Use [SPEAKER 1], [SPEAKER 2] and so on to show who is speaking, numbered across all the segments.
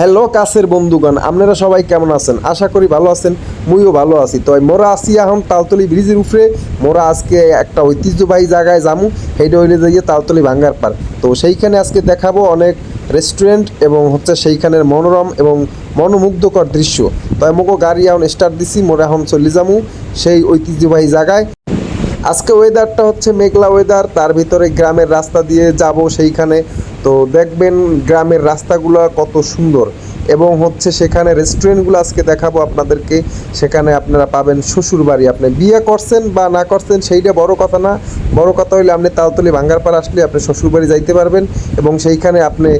[SPEAKER 1] Hello কাছের বন্ধুগণ, আপনারা সবাই কেমন আছেন? আশা করি ভালো আছেন, মুইও ভালো আছি। তো মোরা আসি এখন তালতলি ব্রিজের উপরে, মোরা আজকে একটা ঐতিহ্যবাহী জায়গায় যামু সেইটা হইলে যাইয়ে তালতলি ভাঙ্গার পার। তো সেইখানে আজকে দেখাবো অনেক রেস্টুরেন্ট এবং হচ্ছে সেইখানের মনোরম এবং মনোমুগ্ধকর দৃশ্য। তো মোকে গাড়ি এখন স্টার্ট দিছি, মোরা এখন চলে যামু সেই ঐতিহ্যবাহী জায়গায়। আজকে ওয়েদারটা হচ্ছে মেঘলা ওয়েদার তার ভিতরে গ্রামের রাস্তা দিয়ে যাব সেইখানে। তো দেখবেন গ্রামের রাস্তাগুলো কত সুন্দর। এবং হচ্ছে সেখানে রেস্টুরেন্টগুলো আজকে দেখাবো আপনাদেরকে। সেখানে আপনারা পাবেন শ্বশুর বাড়ি আপনি বিয়ে করছেন বা না করছেন, সেইটা বড় কথা না। বড় কথা হইলে আপনি তালতলি ভাঙ্গারপাড় আসলে আপনি শ্বশুর বাড়ি যাইতে পারবেন এবং সেইখানে আপনি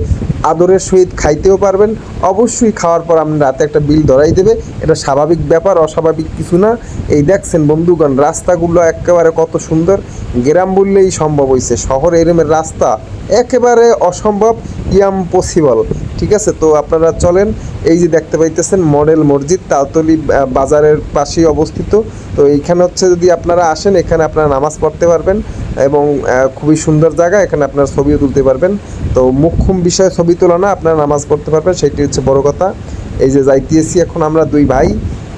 [SPEAKER 1] আদরের সহিত খাইতেও পারবেন। অবশ্যই খাওয়ার পর আপনি রাতে একটা বিল ধরাই দেবে। এটা স্বাভাবিক ব্যাপার, অস্বাভাবিক কিছু না। এই দেখছেন বন্ধুগণ, রাস্তাগুলো একেবারে কত সুন্দর। গ্রাম বললেই সম্ভব হয়েছে শহর এরমের রাস্তা একেবারে অসম্ভব, ইয়াম পসিবল ঠিক আছে? তো আপনারা চলেন, এই যে দেখতে পাইতেছেন মডেল মসজিদ, তালতলি বাজারের পাশেই অবস্থিত। তো এইখানে হচ্ছে যদি আপনারা আসেন, এখানে আপনারা নামাজ পড়তে পারবেন এবং খুবই সুন্দর জায়গা, এখানে আপনারা ছবিও তুলতে পারবেন। তো মুখ্যম বিষয় ছবি তোলা না, আপনারা নামাজ পড়তে পারবেন, সেটি হচ্ছে বড় কথা। এই যে যাইতেছি এখন আমরা দুই ভাই।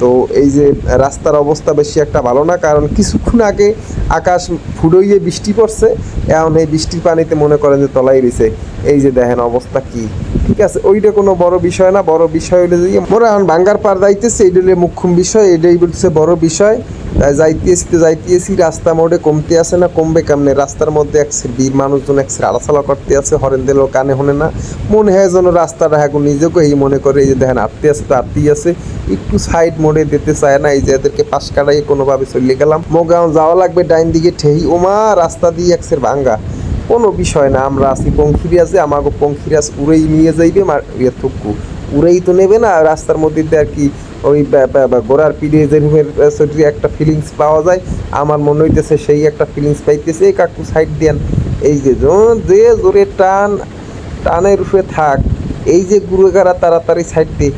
[SPEAKER 1] তো এই যে রাস্তার অবস্থা বেশি একটা ভালো না, কারণ কিছুক্ষণ আগে আকাশ ফুডইয়ে বৃষ্টি পড়ছে। এখন এই বৃষ্টির পানিতে মনে করেন যে তলাই রয়েছে এই যে দেখেন অবস্থা কি। ঠিক আছে, ওইটা কোনো বড় বিষয় না, বড় বিষয় হইলে যে মোরা এখন ভাঙ্গার পার দাইতেছে এইটা হলে মুখ্যম বিষয় এটাই বলছে বড় বিষয়। তাই যাইতেছি যাইতেছি, রাস্তা মোড়ে কমতে আসে না, কমবে কেমনে? রাস্তার মধ্যে এক বীর মানুষজন এক আলাচালা করতে আছে, হরেন দিলেও কানে হনে না। মনে হয় যেন রাস্তাটা এখন নিজেকে এই মনে করে, এই যে দেখেন আটতে আছে, তো আটতেই আছে, একটু সাইড মোড়ে দিতে চায় না, এই যে এদেরকে পাশ কাটাই কোনোভাবে চলে গেলাম। মোগাঁও যাওয়া লাগবে, ডাইন দিকে ঠেই ওমা, রাস্তা দিয়ে একসের ভাঙ্গা। কোনো বিষয় না, আমরা আছি পঙ্খিরিয়াজে আমাকে পঙ্খিরিয়াজ উড়েই নিয়ে যাইবে মার ইয়ে থুকু। উড়েই তো নেবে না, রাস্তার মধ্যে দিয়ে আর কি ওই গোড়ার পিড়ে যেরকমের একটা ফিলিংস পাওয়া যায়। আমার মনে হইতেছে সেই একটা ফিলিংস পাইতেছে। এই কাকু সাইড দেন, এই যে যো- জোরে টান টানের উপরে থাক, এই যে গুরুগারা তাড়াতাড়ি সাইড দিয়ে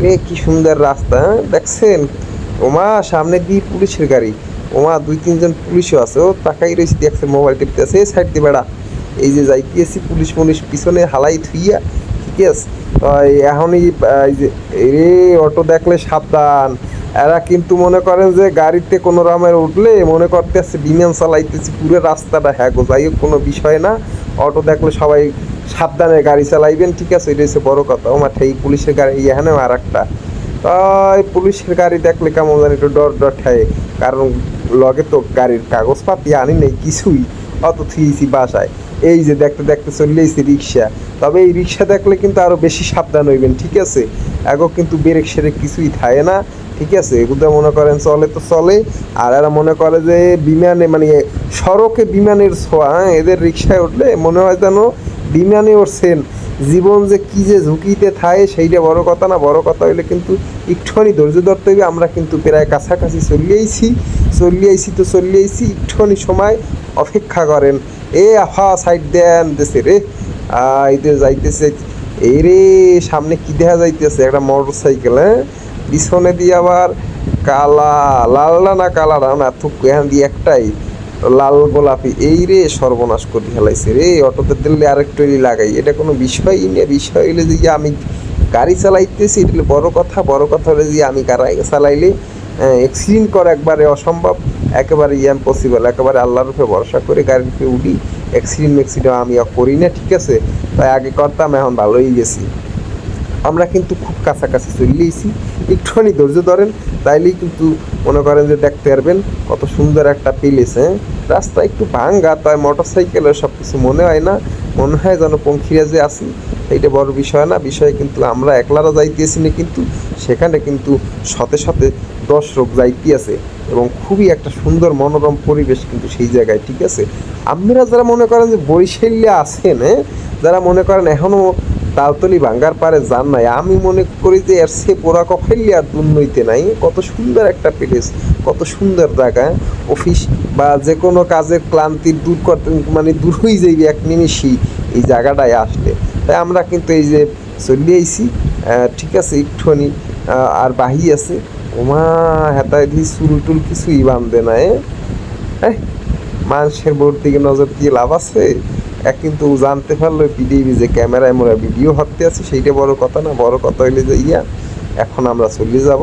[SPEAKER 1] রে কি সুন্দর রাস্তা হ্যাঁ? দেখছেন? ওমা, সামনে দিয়ে পুলিশের গাড়ি। ওমা, দুই, তিনজন পুলিশও আছে। ও তাকাই রয়েছে, দেখছে মোবাইল টিপতে আছে সাইড দিয়ে বেড়া। এই যে যাইতেছি পুলিশ মুলিশ পিছনে হালাই থুইয়া, ঠিক আছে? তো এখনই রে অটো দেখলে সাবধান। এরা কিন্তু মনে করেন যে গাড়িতে কোনো রকমের উঠলে মনে করতে আছে বিমান চালাইতেছি, পুরো রাস্তাটা হ্যাঁ গো, যাই হোক, কোনো বিষয় না। অটো দেখলে সবাই সাবধানে গাড়ি চালাইবেন, ঠিক আছে? এটা হচ্ছে বড় কথা। ও মাঠে এই পুলিশের গাড়ি এখানে আর একটা। তাই পুলিশের গাড়ি দেখলে কেমন জানি একটু ডর ডর ঠায়। কারণ লগে তো গাড়ির কাগজপাতি আনি নেই, কিছুই। অত থিয়েছি বাসায়। এই যে দেখতে দেখতে চলে এসেছি রিক্সা তবে এই রিক্সা দেখলে কিন্তু আরও বেশি সাবধান হইবেন, ঠিক আছে? এখন কিন্তু বেরেক সেরেক কিছুই থাকে না, ঠিক আছে? এগুলো মনে করেন চলে তো চলে। আর এরা মনে করে যে বিমানে মানে সড়কে বিমানের ছোঁয়া হ্যাঁ? এদের রিক্সায় উঠলে মনে হয় যেন বিমানে উঠছেন জীবন যে কি যে ঝুঁকিতে থাকে, সেইটা বড় কথা না, বড় কথা হইলে কিন্তু একটুখানি ধৈর্য ধরতে হবে আমরা কিন্তু প্রায় কাছাকাছি চলিয়েছি চলিয়েছি তো চলিয়েছি একটুখানি সময় অপেক্ষা করেন। এ আফা, সাইড দেন দেশে রে। এই যাইতেছে। এই রে, সামনে কি দেখা যাইতেছে? একটা মোটর সাইকেল হ্যাঁ? পিছনে দিয়ে আবার কালা লালটা না কালাটা না, থুক, এখান দিয়ে একটাই। লাল গোলাপি, এই রে সর্বনাশ করে ফেলাইছে রে অটোতে দিলে আরেকটু লাগাই। এটা কোনো বিষয়ই না, বিষয় হইলে যে আমি গাড়ি চালাইতেছি, এটা বড় কথা বড় কথা হলে যে আমি গাড়ি চালাইলে অ্যাক্সিডেন্ট করা একবারে অসম্ভব, একেবারে ইয়াম পসিবল একেবারে আল্লাহর উপরে ভরসা করে গাড়ির উপরে উঠি অ্যাক্সিডেন্ট ম্যাক্সিডেন্ট আমি করি না, ঠিক আছে? তাই আগে করতাম, এখন ভালোই গেছি। আমরা কিন্তু খুব কাছাকাছি চলেইছি একটুখানি ধৈর্য ধরেন, তাইলেই কিন্তু মনে করেন যে দেখতে পারবেন কত সুন্দর একটা প্লেস হ্যাঁ? রাস্তা একটু ভাঙ্গা, তাই মোটর সাইকেলের সব কিছু মনে হয় না। মনে হয় যেন পঙ্খিরা যে আসি এইটা বড় বিষয় না, বিষয় কিন্তু আমরা একলারা যাইতেছি না কিন্তু সেখানে কিন্তু শতে শতে দর্শক যাইতে আছে এবং খুবই একটা সুন্দর মনোরম পরিবেশ কিন্তু সেই জায়গায়, ঠিক আছে? আপনারা যারা মনে করেন যে বরিশালে আছেন হ্যাঁ? যারা মনে করেন এখনও তালতলি ভাঙ্গার পারে যান নাই। আমি মনে করি যে এর সে পোড়া কফাইলি আর দুর্নইতে নাই। কত সুন্দর একটা প্লেস কত সুন্দর জায়গা। অফিস বা যে কোনো কাজের ক্লান্তি দূর করতে মানে দূর হয়ে যাইবে এক নিমিষই এই জায়গাটায় আসলে। তাই আমরা কিন্তু এই যে চলে আইছি ঠিক আছে, একটুখানি আর বাহি আছে। ওমা, হেতায় দিয়ে চুল টুল কিছুই বান্ধে না এ? মানুষের বোর দিকে নজর দিয়ে লাভ আছে। এক কিন্তু জানতে পারল পিডিবি যে ক্যামেরায় মোরা ভিডিও হতে আছে, সেইটা বড় কথা না, বড় কথা হইলে যে ইয়া, এখন আমরা চলে যাব।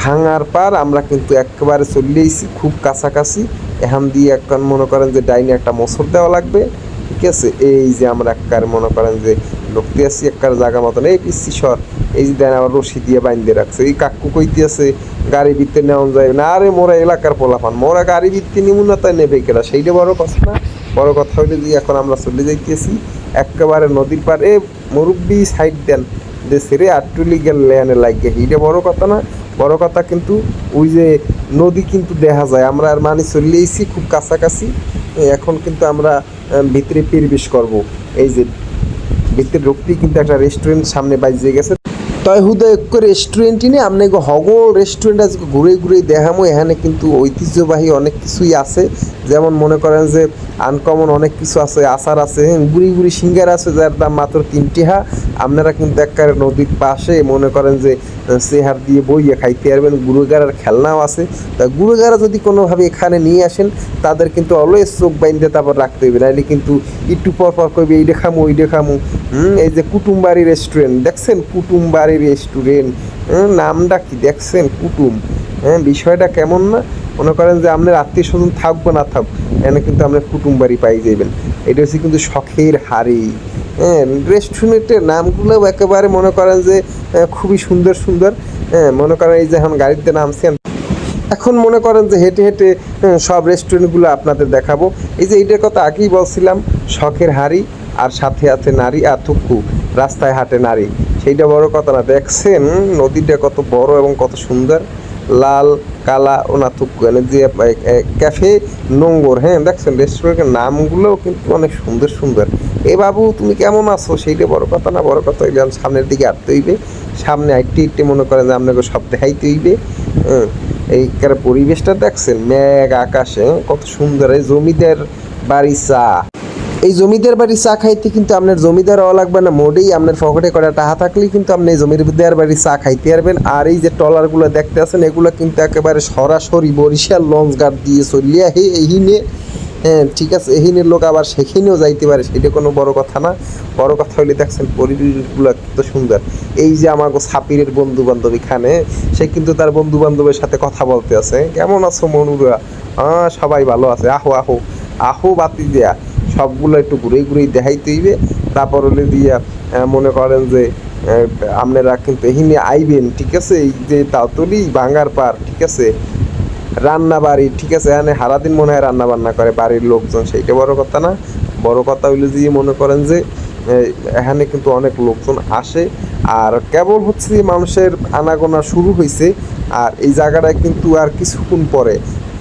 [SPEAKER 1] ভাঙার পার আমরা কিন্তু একেবারে চলে এসেছি খুব কাছাকাছি। এখান দিয়ে এখন মনে করেন যে ডাইনে একটা মোসর দেওয়া লাগবে, ঠিক আছে? এই যে আমরা একবার মনে করেন যে ঢুকতে আসছি একবার জায়গা মতন। এই পিসি সর, এই যে দেন আবার রশি দিয়ে বাইন্ধে রাখছে। এই কাকু কইতে আছে, গাড়ি ভিত্তে নেওয়া যায় না। আরে মোরা এলাকার পোলাপান, মোরা গাড়ি ভিত্তি নিমু না তাই নেবে কেনা সেইটা বড় কথা না। বড় কথা হইলে যে এখন আমরা চলে যাইতেছি, একেবারে নদীর পাড়ে। মুরব্বি সাইড দেন দেশে রে আটটুলি গেল লেয়ানে লাগে এইটা বড় কথা না, বড় কথা কিন্তু ওই যে নদী কিন্তু দেখা যায়। আমরা আর মানে চলে এসেছি খুব কাছাকাছি। এখন কিন্তু আমরা ভিতরে পরিবেশ করব। এই যে ভিতরে ঢুকতেই কিন্তু একটা রেস্টুরেন্ট সামনে বাজিয়ে গেছে। তয় হুদা এক রেস্টুরেন্টই নেই। আপনি হগল রেস্টুরেন্ট আজকে ঘুরে ঘুরে দেখামো। এখানে কিন্তু ঐতিহ্যবাহী অনেক কিছুই আছে। যেমন মনে করেন যে আনকমন অনেক কিছু আছে আচার আছে হ্যাঁ, গুড়ি গুড়ি সিঙ্গার আছে যার দাম মাত্র তিনটি হা। আপনারা কিন্তু একবারে নদীর পাশে মনে করেন যে সেহার দিয়ে বইয়ে খাইতে পারবেন। গুরুগারার খেলনাও আছে। তা গুরুগারা যদি কোনোভাবে এখানে নিয়ে আসেন তাদের কিন্তু অলওয়েজ চোখ বাইন্দে তারপর রাখতে হবে নাহলে কিন্তু একটু পর পর করবে এই দেখামু ওই দেখামু। হুম এই যে কুটুমবাড়ি রেস্টুরেন্ট দেখছেন? কুটুমবাড়ি রেস্টুরেন্ট নামটা কি দেখছেন? কুটুম। হ্যাঁ বিষয়টা কেমন না? মনে করেন যে আপনার আত্মীয় স্বজন থাকব না থাক এখানে কিন্তু আপনার কুটুম বাড়ি পাই যাবেন এটা হচ্ছে কিন্তু শখের হাড়ি। হ্যাঁ রেস্টুরেন্টের নামগুলোও একেবারে মনে করেন যে খুবই সুন্দর সুন্দর। হ্যাঁ মনে করেন এই যে এখন গাড়িতে নামছেন এখন মনে করেন যে হেঁটে হেঁটে হ্যাঁ, সব রেস্টুরেন্টগুলো আপনাদের দেখাবো। এই যে এইটার কথা আগেই বলছিলাম শখের হাড়ি আর সাথে আছে নারী আর থুকু রাস্তায় হাঁটে নারী। সেইটা বড় কথা না। দেখছেন নদীটা কত বড় এবং কত সুন্দর। লাল কালা ও মানে যে ক্যাফে নোংর হ্যাঁ? দেখছেন রেস্টুরেন্টের নামগুলোও কিন্তু অনেক সুন্দর সুন্দর। এ বাবু তুমি কেমন আছো? সেইটা বড় কথা না বড় কথা হইলে সামনের দিকে আটতে হইবে। সামনে আইটে ইটে মনে করেন যে আপনাকে সব দেখাইতে হইবে। হ্যাঁ এই কার পরিবেশটা দেখছেন মেঘ আকাশে হ্যাঁ, কত সুন্দর এই জমিদার বাড়ি চা। এই জমিদার বাড়ি চা খাইতে কিন্তু আপনার জমিদার হওয়া লাগবে না, মোটেই আপনার পকেটে কটা টাকা থাকলেই কিন্তু আপনি এই জমিদার বাড়ি চা খাইতে পারবেন। আর এই যে ট্রলারগুলো দেখতে আছেন, এগুলো কিন্তু একেবারে সরাসরি বরিশাল লঞ্চ গার্ড দিয়ে চলিয়া হে এইহিনে হ্যাঁ ঠিক আছে, এহিনের লোক আবার সেখানেও যাইতে পারে, সেটা কোনো বড় কথা না। বড় কথা হইলে দেখছেন পরিবেশগুলো কত সুন্দর। এই যে আমার সাপিরের বন্ধু বান্ধব এখানে, সে কিন্তু তার বন্ধু বান্ধবের সাথে কথা বলতে আছে। কেমন আছো মনুরা? হ্যাঁ সবাই ভালো আছে। আহো আহো আহো বাতি দেয়া। সবগুলো একটু ঘুরে ঘুরে দেখাইতে হইবে। তারপর হলে দিয়া মনে করেন যে আপনারা কিন্তু এহিনে আইবেন, ঠিক আছে? এই যে তাওতলি বাঙ্গার পার ঠিক আছে? রান্না বাড়ি ঠিক আছে? এখানে সারাদিন মনে হয় রান্না বান্না করে বাড়ির লোকজন, সেইটা বড় কথা না। বড় কথা হইলে যে মনে করেন যে এখানে কিন্তু অনেক লোকজন আসে। আর কেবল হচ্ছে যে মানুষের আনাগোনা শুরু হয়েছে আর এই জায়গাটায় কিন্তু আর কিছুক্ষণ পরে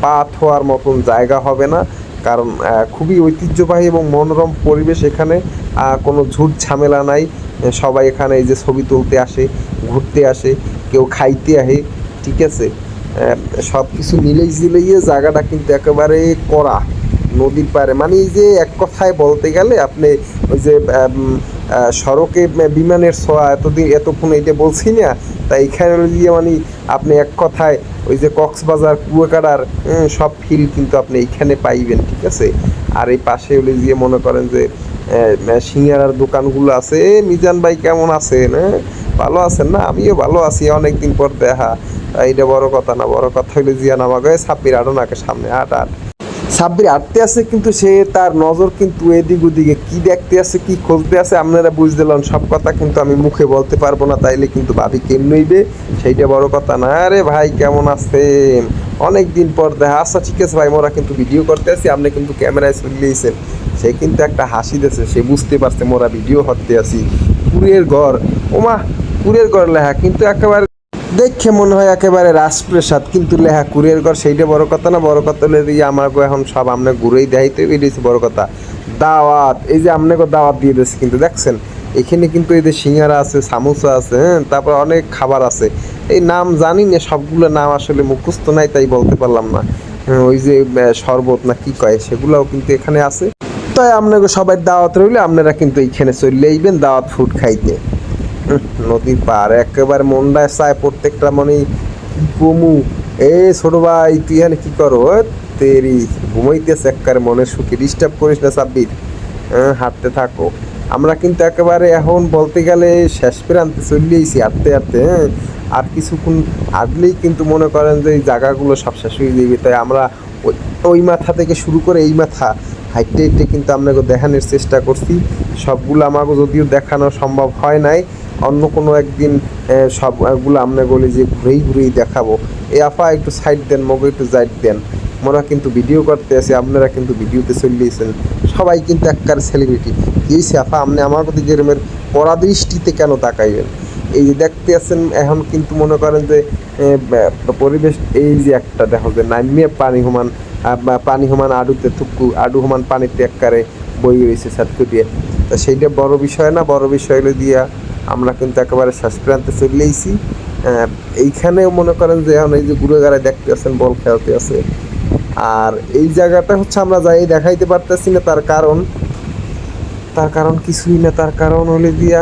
[SPEAKER 1] পাত হওয়ার মতন জায়গা হবে না। কারণ খুবই ঐতিহ্যবাহী এবং মনোরম পরিবেশ এখানে কোনো ঝুট ঝামেলা নাই। সবাই এখানে এই যে ছবি তুলতে আসে, ঘুরতে আসে, কেউ খাইতে আসে, ঠিক আছে? সব কিছু মিলেই জিলেইয়ে জায়গাটা কিন্তু একেবারে করা নদীর পাড়ে। মানে এই যে এক কথায় বলতে গেলে আপনি ওই যে সড়কে বিমানের ছোঁয়া, এতদিন, এতক্ষণ এইটা বলছি না তাই এখানে দিয়ে মানে আপনি এক কথায় ওই যে কক্সবাজার কুয়াকাটার উম, সব ফিল কিন্তু আপনি এইখানে পাইবেন ঠিক আছে? আর এই পাশে হলে গিয়ে মনে করেন যে সিঙ্গারার দোকানগুলো আছে। এ, মিজান ভাই কেমন আছেন? হ্যাঁ ভালো আছেন না? আমিও ভালো আছি অনেকদিন পর দেখা। এইটা বড় কথা না বড় কথা হইলে জিয়ান আমাকে ছাব্বির আরও নাকে সামনে আট আট। সাব্বির আটতে আছে, কিন্তু সে তার নজর কিন্তু এদিক ওদিকে কি দেখতে আছে, কি খুঁজতে আছে, আপনারা বুঝ দিলেন সব কথা, কিন্তু আমি মুখে বলতে পারব না, তাইলে কিন্তু ভাবি কেমন হইবে, সেইটা বড় কথা না। আরে ভাই, কেমন আছেন? অনেক দিন পর দেখা। আচ্ছা ঠিক আছে ভাই, মোরা কিন্তু ভিডিও করতে আছি, আপনি কিন্তু ক্যামেরায় চলিয়েছেন সে কিন্তু একটা হাসি দিয়েছে, সে বুঝতে পারছে মোরা ভিডিও করতে আছি। পুরের ঘর, ওমা, পুরের ঘর লেখা, কিন্তু একেবারে দেখে মনে হয় একেবারে রাজপ্রসাদ কিন্তু লেহা কুরিয়ার ঘর সেইটা বড় কথা না? বড় কথা হলে দিয়ে আমাকে এখন সব আমরা ঘুরেই দেখাইতে বেরিয়েছি বড় কথা। দাওয়াত এই যে আপনাকে দাওয়াত দিয়ে দিয়েছে কিন্তু দেখছেন এখানে কিন্তু এই যে সিঙ্গারা আছে সামোসা আছে হ্যাঁ তারপর অনেক খাবার আছে। এই নাম জানি না সবগুলো নাম আসলে মুখস্থ নাই তাই বলতে পারলাম না। হ্যাঁ, ওই যে শরবত না কি কয় সেগুলোও কিন্তু এখানে আছে। তাই আপনাকে সবাই দাওয়াত রইলে আপনারা কিন্তু এইখানে চলে আইবেন দাওয়াত ফুড খাইতে। নদীর পার একেবারে মন্ডায় চায় প্রত্যেকটা মানে কমু এ ছোট ভাই, তুই এখানে কি করো? তেরি, ঘুমাইতেছে একবারে মনে সুখে ডিস্টার্ব করিস না সাব্বির। হাঁটতে থাকো। আমরা কিন্তু একেবারে এখন বলতে গেলে শেষ প্রান্তে চলিয়েছি হাঁটতে হাঁটতে হ্যাঁ আর কিছুক্ষণ হাঁটলেই কিন্তু মনে করেন যে এই জায়গাগুলো সব শেষ হয়ে যাবে। তাই আমরা ওই মাথা থেকে শুরু করে এই মাথা হাইটে হাইটে কিন্তু আপনাকে দেখানোর চেষ্টা করছি। সবগুলো আমাকে যদিও দেখানো সম্ভব হয় নাই অন্য কোনো একদিন সবগুলো আপনাকে বলি যে ঘুরেই ঘুরেই দেখাবো। এই আফা, একটু সাইড দেন মগে একটু জাইড দেন। মোরা কিন্তু ভিডিও করতে আছি আপনারা কিন্তু ভিডিওতে চলিয়েছেন সবাই কিন্তু একবার সেলিব্রিটি এই সাফা আপনি আমার প্রতি যেরমের পরাদৃষ্টিতে কেন তাকাইবেন? এই যে দেখতে আছেন এখন কিন্তু মনে করেন যে পরিবেশ এই যে একটা, দেখো যে নামিয়ে পানি বা, পানি হুমান আডুতে থুকু, আডু হুমান পানিতে এককারে বই রয়েছে সাতকু দিয়ে। তা সেইটা বড় বিষয় না? বড় বিষয় হলো দিয়া আমরা কিন্তু একেবারে শেষ প্রান্তে চলে এসেছি এইখানেও মনে করেন যে এখন এই যে গুড়োগাড়ায় গাড়ায় দেখতে আছেন বল খেলতে আছে। আর এই জায়গাটা হচ্ছে আমরা যাই দেখাইতে পারতেছি না, তার কারণ তার কারণ কিছুই না, তার কারণ হলে দিয়া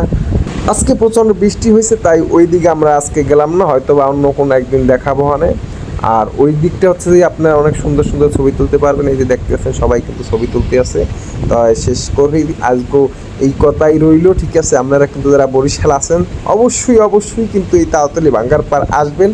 [SPEAKER 1] আজকে প্রচণ্ড বৃষ্টি হয়েছে, তাই ওই দিকে আমরা আজকে গেলাম না হয়তো বা অন্য কোনো একদিন দেখাবো হানে আর ওই দিকটা হচ্ছে যে আপনারা অনেক সুন্দর সুন্দর ছবি তুলতে পারবেন। এই যে দেখতেছেন, সবাই কিন্তু ছবি তুলতে আছে। তাই শেষ করেই আজকেও এই কথাই রইল, ঠিক আছে? আপনারা কিন্তু যারা বরিশাল আছেন, অবশ্যই অবশ্যই কিন্তু এই তাড়াতাড়ি ভাঙ্গার পার আসবেন।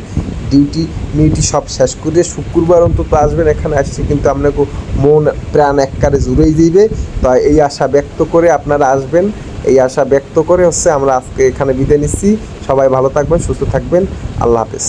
[SPEAKER 1] ডিউটি, মিউটি সব শেষ করে শুক্রবার অন্তত আসবেন। এখানে আসছে কিন্তু আপনাকে মন, প্রাণ এককারে জুড়েই দিবে। তাই এই আশা ব্যক্ত করে আপনারা আসবেন। এই আশা ব্যক্ত করে হচ্ছে আমরা আজকে এখানে বিদায় নিচ্ছি। সবাই ভালো থাকবেন, সুস্থ থাকবেন। আল্লাহ হাফেজ।